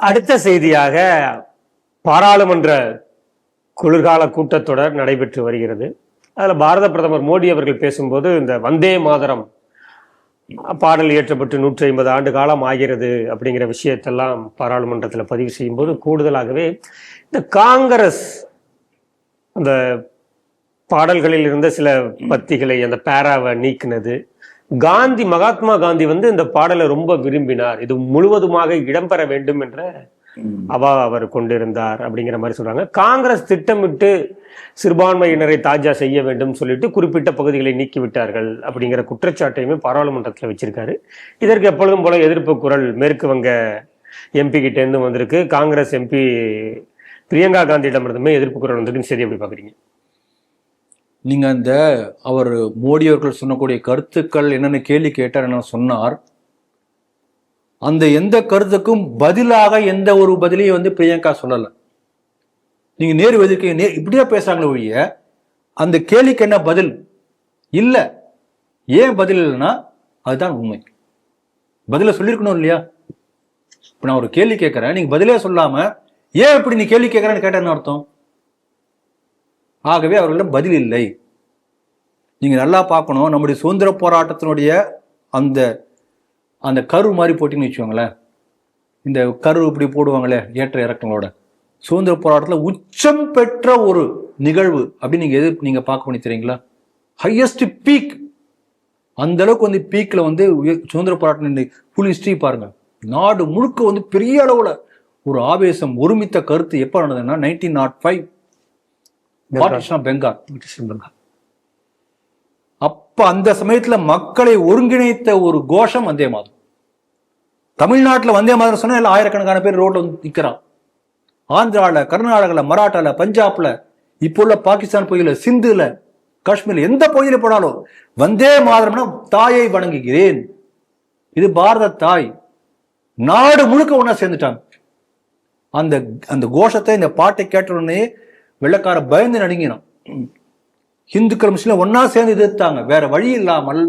அடுத்த செய்தியாக பாராளுமன்ற குளிர்கால கூட்டத்தொடர் நடைபெற்று வருகிறது. அதில் பாரத பிரதமர் மோடி அவர்கள் பேசும்போது இந்த வந்தே மாதரம் பாடல் இயற்றப்பட்டு நூற்றி ஐம்பது ஆண்டு காலம் ஆகிறது அப்படிங்கிற விஷயத்தெல்லாம் பாராளுமன்றத்தில் பதிவு செய்யும்போது கூடுதலாகவே இந்த காங்கிரஸ் அந்த பாடல்களில் இருந்த சில பத்திகளை அந்த பேராவை நீக்கினது காந்தி மகாத்மா காந்தி வந்து இந்த பாடலை ரொம்ப விரும்பினார். இது முழுவதுமாக இடம்பெற வேண்டும் என்ற அவா அவர் கொண்டிருந்தார் அப்படிங்கிற மாதிரி சொல்றாங்க. காங்கிரஸ் திட்டமிட்டு சிறுபான்மையினரை தாஜா செய்ய வேண்டும் சொல்லிட்டு குறிப்பிட்ட பகுதிகளை நீக்கி விட்டார்கள் அப்படிங்கிற குற்றச்சாட்டையுமே பாராளுமன்றத்தில் வச்சிருக்காரு. இதற்கு எப்பொழுதும் போல எதிர்ப்பு குரல் மேற்கு வங்க எம்பி கிட்ட இருந்து வந்திருக்கு. காங்கிரஸ் எம்பி பிரியங்கா காந்தியிடமிருந்துமே எதிர்ப்பு குரல் வந்திருக்கு. சரி எப்படி பாக்குறீங்க? நீங்கள் அந்த அவர் மோடி அவர்கள் சொன்னக்கூடிய கருத்துக்கள் என்னென்ன கேள்வி கேட்டார் என்ன சொன்னார். அந்த எந்த கருத்துக்கும் பதிலாக எந்த ஒரு பதிலையும் வந்து பிரியங்கா சொல்லலை. நீங்கள் நேர் எதிர்க்க நேர் இப்படியா பேசுறாங்களே ஒழிய அந்த கேள்விக்கு என்ன பதில்? இல்லை. ஏன் பதில் இல்லைன்னா அதுதான் உண்மை. பதிலை சொல்லியிருக்கணும் இல்லையா? இப்போ நான் ஒரு கேள்வி கேட்குறேன். நீங்கள் பதிலே சொல்லாமல் ஏன் இப்படி நீ கேள்வி கேட்குறேன்னு கேட்டேன்னு அர்த்தம்? ஆகவே அவர்களிடம் பதில் இல்லை. நீங்கள் நல்லா பார்க்கணும். நம்முடைய சுதந்திர போராட்டத்தினுடைய அந்த அந்த கரு மாதிரி போட்டிங்கன்னு வச்சுக்கோங்களேன். இந்த கரு இப்படி போடுவாங்களே ஏற்ற இறக்கங்களோட. சுதந்திர போராட்டத்தில் உச்சம் பெற்ற ஒரு நிகழ்வு அப்படின்னு நீங்கள் எது நீங்கள் பார்க்க பண்ணி தெரியுங்களா? ஹையஸ்ட் பீக் அந்த அளவுக்கு வந்து பீக்கில் வந்து சுதந்திர போராட்டம் ஃபுல் ஹிஸ்ட்ரி பாருங்கள் நாடு முழுக்க வந்து பெரிய அளவில் ஒரு ஆவேசம் ஒருமித்த கருத்து எப்ப நடந்ததுன்னா nineteen nought five partition Bengal அப்ப அந்த சமயத்துல மக்களை ஒருங்கிணைத்த ஒரு கோஷம் வந்தே மாதம். தமிழ்நாட்டுல வந்தே மாதம் சொன்னா எல்லாம் ஆயிரக்கணக்கான பேர் ரோட்ல வந்து நிற்கிறான் ஆந்திராவில் கர்நாடகால மராட்டாவில் பஞ்சாப்ல இப்போ உள்ள பாகிஸ்தான் பகுதியில் சிந்துல காஷ்மீர்ல எந்த பகுதியில் போனாலும் வந்தே மாதரம்னா தாயை வணங்குகிறேன். இது பாரத தாய். நாடு முழுக்க ஒன்றா சேர்ந்துட்டாங்க. அந்த அந்த கோஷத்தை இந்த பாட்டை கேட்ட உடனே வெள்ளக்கார பயந்து நடுங்கினான். இந்துக்கள் முஸ்லிம் ஒன்னா சேர்ந்து எதிர்த்தாங்க. வேற வழி இல்லாமல்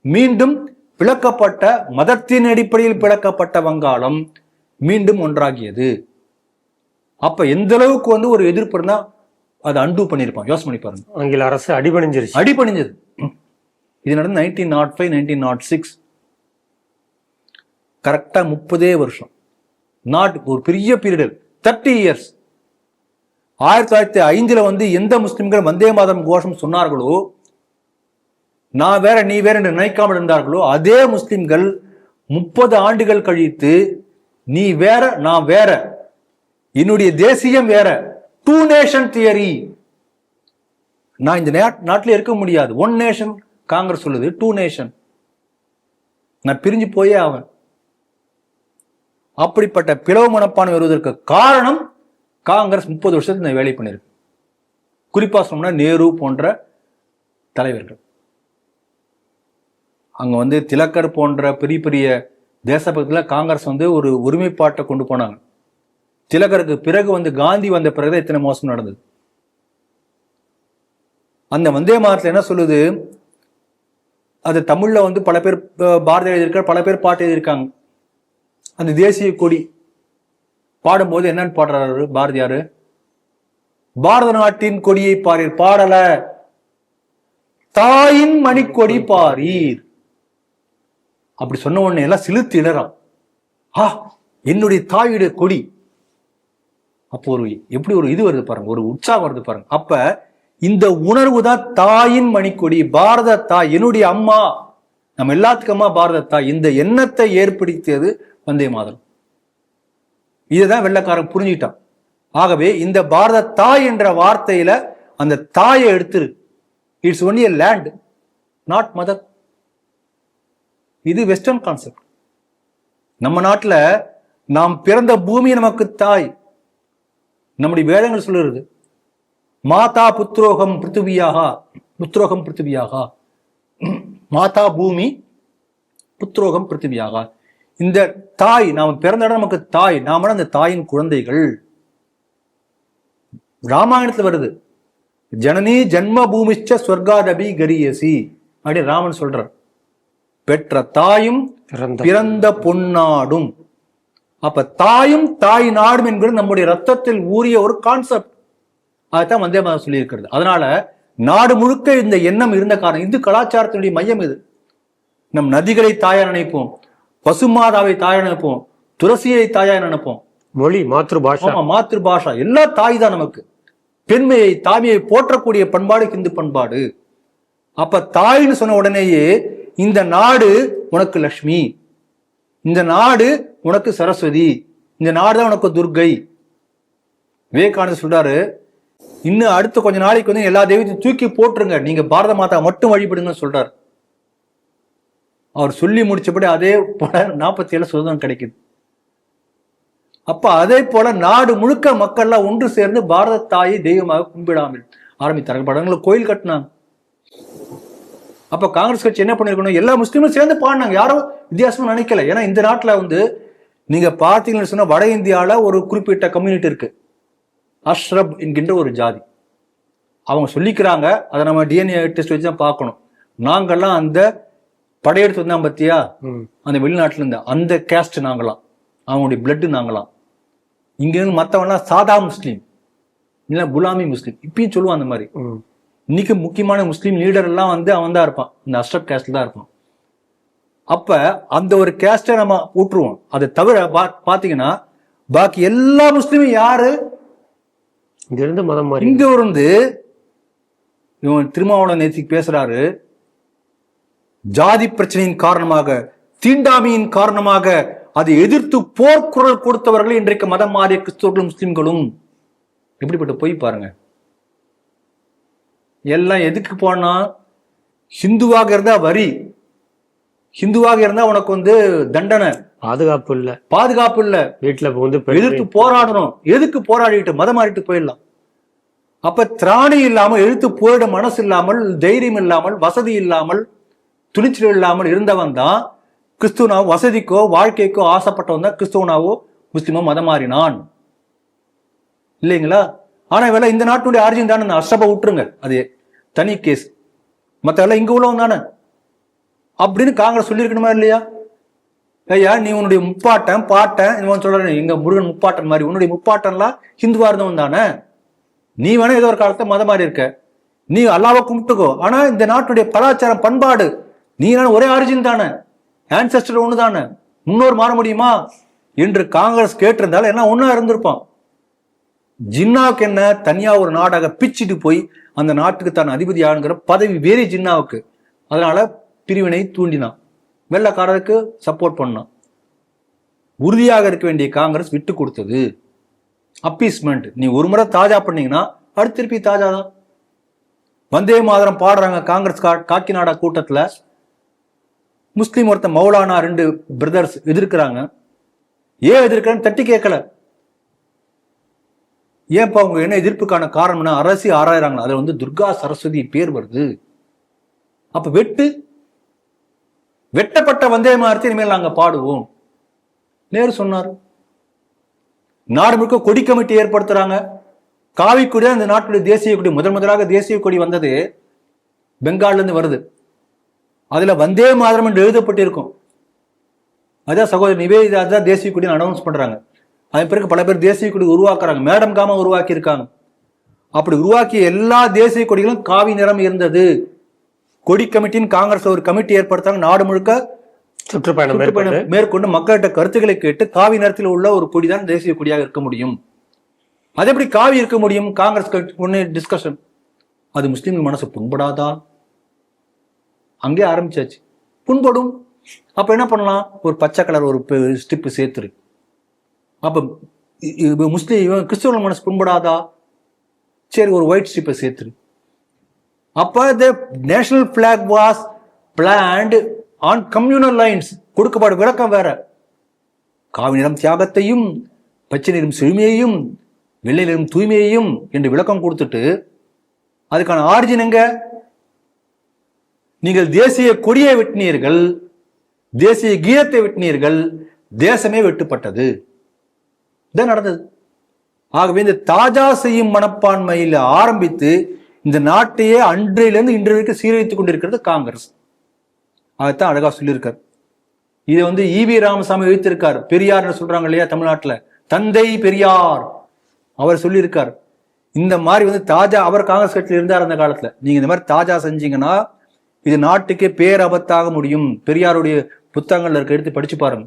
மீண்டும் பிளக்கப்பட்ட மதத்தின் அடிப்படையில் பிளக்கப்பட்ட வங்காளம் மீண்டும் ஒன்றாகியது. அப்ப எந்த அளவுக்கு வந்து ஒரு எதிர்ப்பு இருந்தா அதை அண்டு பண்ணிருப்பான் யோசனை பண்ணி பாருங்க. ஆங்கில அரசு அடிபணிஞ்சிருச்சு. அடிபணிஞ்சது. இது நடந்து nineteen nought five nineteen nought six கரெக்டா முப்பதே வருஷம். நாட் ஒரு பெரிய பீரியட் தேர்ட்டி இயர்ஸ் ஆயிரத்தி தொள்ளாயிரத்தி ஐந்தில் வந்து எந்த முஸ்லிம்கள் வந்தே மாதம் கோஷம் சொன்னார்களோ நான் வேற நீ வேற என்று நினைக்காமல் இருந்தார்களோ அதே முஸ்லிம்கள் முப்பது ஆண்டுகள் கழித்து நீ வேற நான் வேற என்னுடைய தேசியம் வேற டூ நேஷன் தியரி நான் இந்த நாட்டில் இருக்க முடியாது. ஒன் நேஷன் காங்கிரஸ் சொல்லுது டூ நேஷன் நான் பிரிஞ்சு போயே அவன் அப்படிப்பட்ட பிளவு மனப்பான்மை வருவதற்கு காரணம் காங்கிரஸ் முப்பது வருஷத்துக்கு இந்த வேலை பண்ணியிருக்கு குறிப்பாக சொன்னோம்னா நேரு போன்ற தலைவர்கள். அங்கே வந்து திலக்கர் போன்ற பெரிய பெரிய தேசபக்தியில் காங்கிரஸ் வந்து ஒரு ஒருமைப்பாட்டை கொண்டு போனாங்க. திலகருக்கு பிறகு வந்து காந்தி வந்த பிறகுதான் இத்தனை மோசம் நடந்தது. அந்த வந்தே மாதத்தில் என்ன சொல்லுது? அது தமிழ்ல வந்து பல பேர் அஹ், பாரதி எழுதியிருக்கார் பல பேர் பாட்டு எழுதியிருக்காங்க. அந்த தேசிய கொடி பாடும்போது என்னன்னு பாடுறாரு பாரதியாரு பாரத நாட்டின் கொடியை பாரீர் பாடல. தாயின் மணிக்கொடி பாரீர். அப்படி சொன்ன உடனே எல்லாம் சிலுத்து இடறான் ஆ என்னுடைய தாயுடைய கொடி. அப்போ ஒரு எப்படி ஒரு இது வருது பாருங்க ஒரு உற்சாகம் வருது பாருங்க. அப்ப இந்த உணர்வு தான் தாயின் மணிக்கொடி பாரத தாய் என்னுடைய அம்மா. நம்ம எல்லாத்துக்கும் அம்மா பாரத தாய். இந்த எண்ணத்தை ஏற்படுத்தியது வந்தே மாதரம். இதுதான் வெள்ளக்காரன் புரிஞ்சுக்கிட்டான். ஆகவே இந்த பாரத தாய் என்ற வார்த்தையில அந்த தாயை எடுத்துரு. It's only a land not mother இது வெஸ்டர்ன் கான்செப்ட் நம்ம நாட்டில் நாம் பிறந்த பூமி நமக்கு தாய். நம்முடைய வேதங்கள் சொல்லுறது மாதா புத்ரோகம் பிருத்திவியாகா புத்ரோகம் பிருத்திவியாகா. மாதா பூமி புத்ரோகம் பிருத்திவியாகா. இந்த தாய் நாம் பிறந்த இடம் நமக்கு தாய். நாம அந்த தாயின் குழந்தைகள். ராமாயணத்துல வருது. ஜனனி ஜன்ம பூமிச்ச ஸ்வர்காதபி கரியசி. அப்படி ராமன் சொல்றார். பெற்ற தாயும் பிறந்த பிறந்த பொன்னாடும். அப்ப தாயும் தாய் நாடும் என்கிறது நம்முடைய ரத்தத்தில் ஊறிய ஒரு கான்செப்ட் அதைத்தான் வந்தே மாதம் சொல்லியிருக்கிறது. அதனால நாடு முழுக்க இந்த எண்ணம் இருந்த காரணம். இந்து கலாச்சாரத்தினுடைய மையம் இது. நம் நதிகளை தாயா நினைப்போம். பசுமாதாவை தாயா நினைப்போம் துளசியை தாயா நினைப்போம். மொழி மாத்ருபாஷா. ஆமா மாத்திரு பாஷா எல்லா தாய் தான் நமக்கு. பெண்மையை தாய்மையை போற்றக்கூடிய பண்பாடு இந்து பண்பாடு. அப்ப தாய்னு சொன்ன உடனேயே இந்த நாடு உனக்கு லக்ஷ்மி. இந்த நாடு உனக்கு சரஸ்வதி. இந்த நாடு தான் உனக்கு துர்கை விவேகானந்தர் சொல்றாரு இன்னும் அடுத்த கொஞ்ச நாளைக்கு வந்து எல்லா தெய்வத்தையும் தூக்கி போட்டுருங்க. நீங்க பாரத மாதா மட்டும் வழிபடுங்கன்னு சொல்றாரு. அவர் சொல்லி முடிச்சபடி அதே போல நாற்பத்தி ஏழு சுதந்திரம் கிடைக்குது. அப்ப அதே போல நாடு முழுக்க மக்கள்லாம் ஒன்று சேர்ந்து பாரத தாயை தெய்வமாக கும்பிடாமல் ஆரம்பித்தார்கள். படங்களை கோயில் கட்டினாங்க. அப்ப காங்கிரஸ் கட்சி என்ன பண்ணிருக்கணும்? எல்லா முஸ்லீமும் சேர்ந்து பாடினாங்க. யாரும் வித்தியாசமா நினைக்கல. ஏன்னா இந்த நாட்டுல வந்து நீங்க பார்த்தீங்கன்னு சொன்னா வட இந்தியால ஒரு குறிப்பிட்ட கம்யூனிட்டி இருக்கு. அஷ்ரப் என்கின்ற ஒரு ஜாதி. அவங்க சொல்லிக்கிறாங்க. அதை நம்ம டிஎன்ஏ டெஸ்ட் வச்சு தான் பார்க்கணும். நாங்கள்லாம் அந்த படையெடுத்து வந்தோம் பத்தியா. அந்த வெளிநாட்டுல இருந்து அந்த கேஸ்ட் நாங்களாம். அவங்களுடைய பிளட் நாங்களாம். இங்க இருந்து மத்தவன்லாம் சாதா முஸ்லீம். இல்ல குலாமி முஸ்லீம். இப்பயும் சொல்லுவான் அந்த மாதிரி. இன்னைக்கு முக்கியமான முஸ்லீம் லீடர் எல்லாம் வந்து அவன் தான் இருப்பான். இந்த அஷ்ரப் கேஸ்ட்ல தான் இருப்பான். அப்ப அந்த ஒரு கேஸ்டை நம்ம விட்டுருவோம் அதை தவிர பா- பாத்தீங்கன்னா பாக்கி எல்லா முஸ்லீமும் யாரு? இங்க இருந்து மதம் இங்க இருந்து இவன் திருமாவளவன் நேத்திக்கு பேசுறாரு. ஜாதி பிரச்சனையின் காரணமாக தீண்டாமையின் காரணமாக அதை எதிர்த்து போர்க்குரல் கொடுத்தவர்கள் இன்றைக்கு மதம் மாறிய கிறிஸ்தவர்களும் முஸ்லிம்களும். எப்படிப்பட்ட பொய் பாருங்க. எல்லாம் எதுக்கு போனா ஹிந்துவாக இருந்தா வரி ஹிந்துவாக இருந்தா உனக்கு வந்து தண்டனை. பாதுகாப்பு இல்ல. பாதுகாப்பு இல்ல. வீட்டுல வந்து எதிர்த்து போராடணும். எதுக்கு போராடிட்டு மதம் மாறிட்டு போயிடலாம். அப்ப திராணி இல்லாமல் எழுத்து போயிட மனசு இல்லாமல் தைரியம் இல்லாமல் வசதி இல்லாமல் துணிச்சல் இல்லாமல் இருந்தவன் தான் கிறிஸ்துவனாவோ வசதிக்கோ வாழ்க்கைக்கோ ஆசைப்பட்டவன் தான் கிறிஸ்துவனாவோ முஸ்லீமோ மதம் மாறினான் இல்லைங்களா? ஆனால் இவெல்லாம் இந்த நாட்டுடைய ஆரிஜின் தானே? அஷ்ரப விட்டுருங்க. அது தனி கேஸ் மற்ற எல்லாம் இங்கே உள்ளவன் தானே? அப்படின்னு காங்கிரஸ் சொல்லியிருக்கணுமா இல்லையா? ஐயா நீ உன்னுடைய முப்பாட்டன் பாட்டன் இவன் சொல்ற எங்க முருகன் முப்பாட்டன் மாதிரி. உன்னுடைய முப்பாட்டன்லாம் ஹிந்துவா இருந்தவன் தானே? நீ வேணா ஏதோ ஒரு காலத்தை மதம் மாறி இருக்க. நீ அல்லாவை கும்பிட்டுக்கோ. ஆனா இந்த நாட்டுடைய கலாச்சாரம் பண்பாடு நீ நான் ஒரே ஆரிஜின் தானே? ஆன்சஸ்டர் ஒன்று தானே? முன்னோர் மாற முடியுமா? என்று காங்கிரஸ் கேட்டிருந்தால் என்ன ஒன்றா இருந்திருப்பான். ஜின்னாவுக்கு என்ன? தனியா ஒரு நாடாக பிச்சுட்டு போய் அந்த நாட்டுக்கு தான் அதிபதி ஆளுங்கிற பதவி வேறே ஜின்னாவுக்கு. அதனால பிரிவினை தூண்டினான். வெள்ளக்காரருக்கு சப்போர்ட் பண்ணான். உறுதியாக இருக்க வேண்டிய காங்கிரஸ் விட்டு கொடுத்தது. அப்பீஸ்மெண்ட் நீ ஒரு முறை தாஜா பண்ணீங்கன்னா அடுத்து திருப்பி தாஜா தான் வந்தே மாதரம் பாடுறாங்க காங்கிரஸ் கா காக்கிநாடா கூட்டத்தில் முஸ்லீம் ஒருத்தன் மௌலானா ரெண்டு பிரதர்ஸ் எதிர்க்கிறாங்க. ஏன் எதிர்க்கிறேன்னு தட்டி கேட்கல. ஏன்ப்பா அவங்க என்ன எதிர்ப்புக்கான காரணம்னா அரசி ஆராயிறாங்களா? அதில் வந்து துர்கா சரஸ்வதி பேர் வருது. அப்போ வெட்டு வெட்டப்பட்ட வந்தே மாரத்தை இனிமேல் நாங்கள் பாடுவோம். நேரு சொன்னார் நாடு முழுக்க கொடி கமிட்டி ஏற்படுத்துறாங்க. காவி தான் இந்த நாட்டுடைய தேசிய கொடி முதல் முதலாக தேசிய கொடி வந்தது பெங்கால்லேருந்து வருது. அதுல வந்தே மாதரம் என்று எழுதப்பட்டிருக்கும். அதான் சகோதரி நிவேதிதா தான் தேசிய கொடி அனௌன்ஸ் பண்றாங்க. அதன் பிறகு பல பேர் தேசிய கொடி உருவாக்குறாங்க. மேடம் காம உருவாக்கி இருக்காங்க அப்படி உருவாக்கிய எல்லா தேசிய கொடிகளும் காவி நிறம் இருந்தது. கொடி கமிட்டின்னு காங்கிரஸ் ஒரு கமிட்டி ஏற்படுத்தாங்க. நாடு முழுக்க சுற்றுப்பயணம் மேற்கொண்டு. மக்கள்கிட்ட கருத்துக்களை கேட்டு காவி நிறத்தில் உள்ள ஒரு கொடிதான் தேசிய கொடியாக இருக்க முடியும். அது எப்படி காவி இருக்க முடியும்? காங்கிரஸ் ஒண்ணு டிஸ்கஷன் அது முஸ்லீம் மனசு புண்படாதா? அங்கே ஆரம்பிச்சாச்சு. புண்படும். அப்போ என்ன பண்ணலாம்? ஒரு பச்சை கலர் ஒரு ஸ்டிப்பு சேர்த்துரு. அப்போ முஸ்லீம் இவன் மனசு புண்படாதா? சரி ஒரு ஒயிட் ஸ்டிப்பை சேர்த்துரு. அப்போ the national block was planned on communal lines கொடுக்கப்பட விளக்கம் வேற. காவி நிறம் தியாகத்தையும் பச்சை நிறம் செழுமையையும் வெள்ளை நிறம் தூய்மையையும் என்று விளக்கம் கொடுத்துட்டு அதுக்கான ஆரிஜின் எங்கே? நீங்கள் தேசிய கொடியை வெட்டினீர்கள் தேசிய கீதத்தை வெட்டினீர்கள் தேசமே வெட்டுப்பட்டது. இதான் நடந்தது. ஆகவே இந்த தாஜா செய்யும் மனப்பான்மையில் ஆரம்பித்து இந்த நாட்டையே அன்றையிலிருந்து இன்று வரைக்கும் சீரழித்துக் கொண்டிருக்கிறது காங்கிரஸ். அதைத்தான் அழகா சொல்லியிருக்கார். இதை வந்து இவி ராமசாமி எழுத்திருக்கார் பெரியார்னு சொல்றாங்க இல்லையா தமிழ்நாட்டில்? தந்தை பெரியார். அவர் சொல்லியிருக்கார். இந்த மாதிரி வந்து தாஜா அவர் காங்கிரஸ் கட்சியில் இருந்தார் அந்த காலத்தில். நீங்க இந்த மாதிரி தாஜா செஞ்சீங்கன்னா இது நாட்டுக்கே பேரபத்தாக முடியும். பெரியாருடைய புத்தகங்கள்ல இருக்க எடுத்து படிச்சு பாருங்க.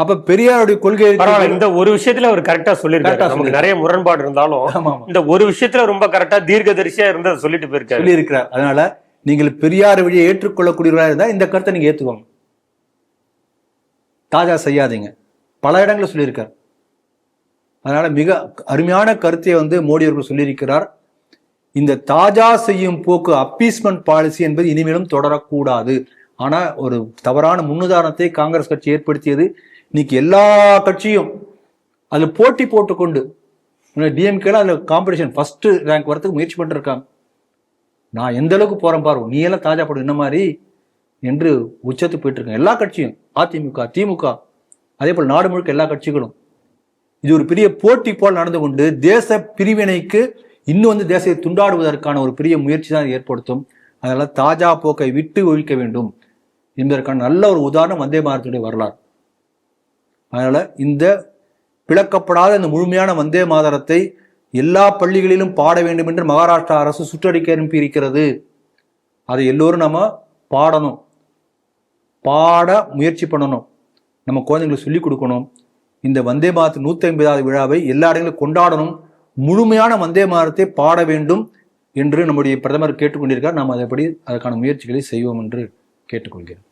அப்ப பெரியாருடைய கொள்கை இந்த ஒரு விஷயத்துல அவர் கரெக்டா சொல்லியிருக்காரு. நமக்கு. நிறைய முரண்பாடு இருந்தாலும் இந்த ஒரு விஷயத்துல ரொம்ப கரெக்டா தீர்க்கதரிசியா இருந்து அதை சொல்லிட்டு போயிருக்காரு. சொல்லி இருக்கிறார் அதனால நீங்கள் பெரியார் வழியை ஏற்றுக்கொள்ளக்கூடியவர்களா இருந்தா இந்த கருத்தை நீங்க ஏத்துக்கோங்க. தாஜா செய்யாதீங்க. பல இடங்களில் சொல்லியிருக்கார். அதனால மிக அருமையான கருத்தை வந்து மோடி அவர்கள் சொல்லியிருக்கிறார். இந்த தாஜா செய்யும் போக்கு அப்பீஸ்மெண்ட் பாலிசி என்பது இனிமேலும் தொடரக்கூடாது. ஆனா ஒரு தவறான முன்னுதாரணத்தை காங்கிரஸ் கட்சி ஏற்படுத்தியது. இன்னைக்கு எல்லா கட்சியும் அதுல போட்டி போட்டுக்கொண்டு டிஎம்கேல அதுல காம்படிஷன் ஃபர்ஸ்ட் ரேங்க் வரதுக்கு முயற்சி பண்ணிருக்காங்க. நான் எந்த அளவுக்கு போறேன் பாரு நீ எல்லாம் தாஜா படம் என்ன மாதிரி என்று உச்சத்து போயிட்டு இருக்கேன் எல்லா கட்சியும் அதிமுக திமுக அதே போல் நாடு முழுக்க எல்லா கட்சிகளும். இது ஒரு பெரிய போட்டி போல் நடந்து கொண்டு தேச பிரிவினைக்கு இன்னும் வந்து தேசத்தை துண்டாடுவதற்கான ஒரு பெரிய முயற்சி தான் ஏற்படுத்தும். அதனால் தாஜா போக்கை விட்டு ஒழிக்க வேண்டும் என்பதற்கான நல்ல ஒரு உதாரணம் வந்தே பாரத்துடைய வரலாறு. அதனால் இந்த பிளக்கப்படாத இந்த முழுமையான வந்தே மாதரத்தை எல்லா பள்ளிகளிலும் பாட வேண்டும் என்று மகாராஷ்டிரா அரசு சுற்றறிக்கை அனுப்பி இருக்கிறது. அதை எல்லோரும் நம்ம பாடணும். பாட முயற்சி பண்ணணும். நம்ம குழந்தைங்களுக்கு சொல்லிக் கொடுக்கணும். இந்த வந்தே மாதத்து நூற்றி ஐம்பதாவது விழாவை எல்லா இடங்களும் கொண்டாடணும். முழுமையான வந்தே மாதத்தை பாட வேண்டும் என்று நம்முடைய பிரதமர் கேட்டுக்கொண்டிருக்கார். நாம் அதைப்படி அதற்கான முயற்சிகளை செய்வோம் என்று கேட்டுக்கொள்கிறேன்.